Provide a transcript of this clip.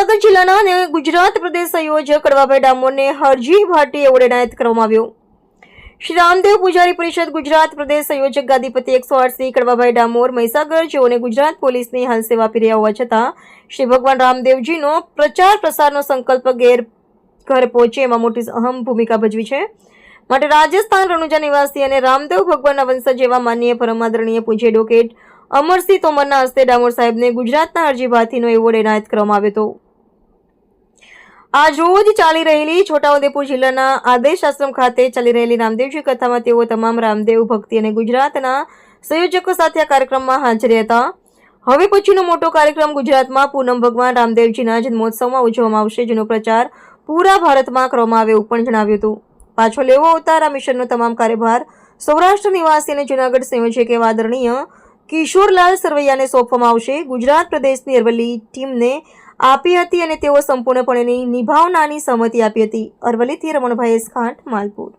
મહીસાગર જિલ્લાના અને ગુજરાત પ્રદેશ સંયોજક કડવાભાઈ ડામોરને હરજી ભાટી એવોર્ડ એનાયત કરવામાં આવ્યો. શ્રી રામદેવ પૂજારી પરિષદ ગુજરાત પ્રદેશ સંયોજક ગાદીપતિ એકસો આઠ શ્રી કડવાભાઈ ડામોર મહીસાગર જેઓને ગુજરાત પોલીસની હાલ સેવા આપી રહ્યા હોવા છતાં શ્રી ભગવાન રામદેવજીનો પ્રચાર પ્રસારનો સંકલ્પ ગેર ઘર પહોંચે એમાં મોટી અહમ ભૂમિકા ભજવી છે. માટે રાજસ્થાન રણુજા નિવાસી અને રામદેવ ભગવાનના વંશજ જેવા માનનીય પરમાદરણીય પૂજ્ય એડવોકેટ અમરસિંહ તોમરના હસ્તે ડામોર સાહેબને ગુજરાતના અરજી ભાથીનો એવોર્ડ એનાયત કરવામાં આવ્યો હતો. આજ રોજ ચાલી રહેલી છોટાઉદેપુર જિલ્લાના આદેશ આશ્રમ ખાતે ચાલી રહેલી રામદેવજી કથામાં તેઓ તમામ રામદેવ ભક્તિ અને ગુજરાતના સંયોજકો સાથે આ કાર્યક્રમમાં હાજર હતા હવે પછીનો મોટો કાર્યક્રમ ગુજરાતમાં પૂનમ ભગવાન રામદેવજીના જન્મોત્સવમાં ઉજવવામાં આવશે, જેનો પ્રચાર પૂરા ભારતમાં કરવામાં આવે એવું પણ જણાવ્યું હતું. પાછો લેવો અવતાર, આ મિશનનો તમામ કાર્યભાર સૌરાષ્ટ્ર નિવાસી અને જૂનાગઢ સંયોજક એવા આદરણીય કિશોરલાલ સરવૈયાને સોંપવામાં આવશે. ગુજરાત પ્રદેશની અરવલ્લી ટીમને આપી હતી અને તેઓ સંપૂર્ણપણે નિભાવનાની સહમતિ આપી હતી. અરવલ્લીથી રમણભાઈ ખાંટ માલપુર.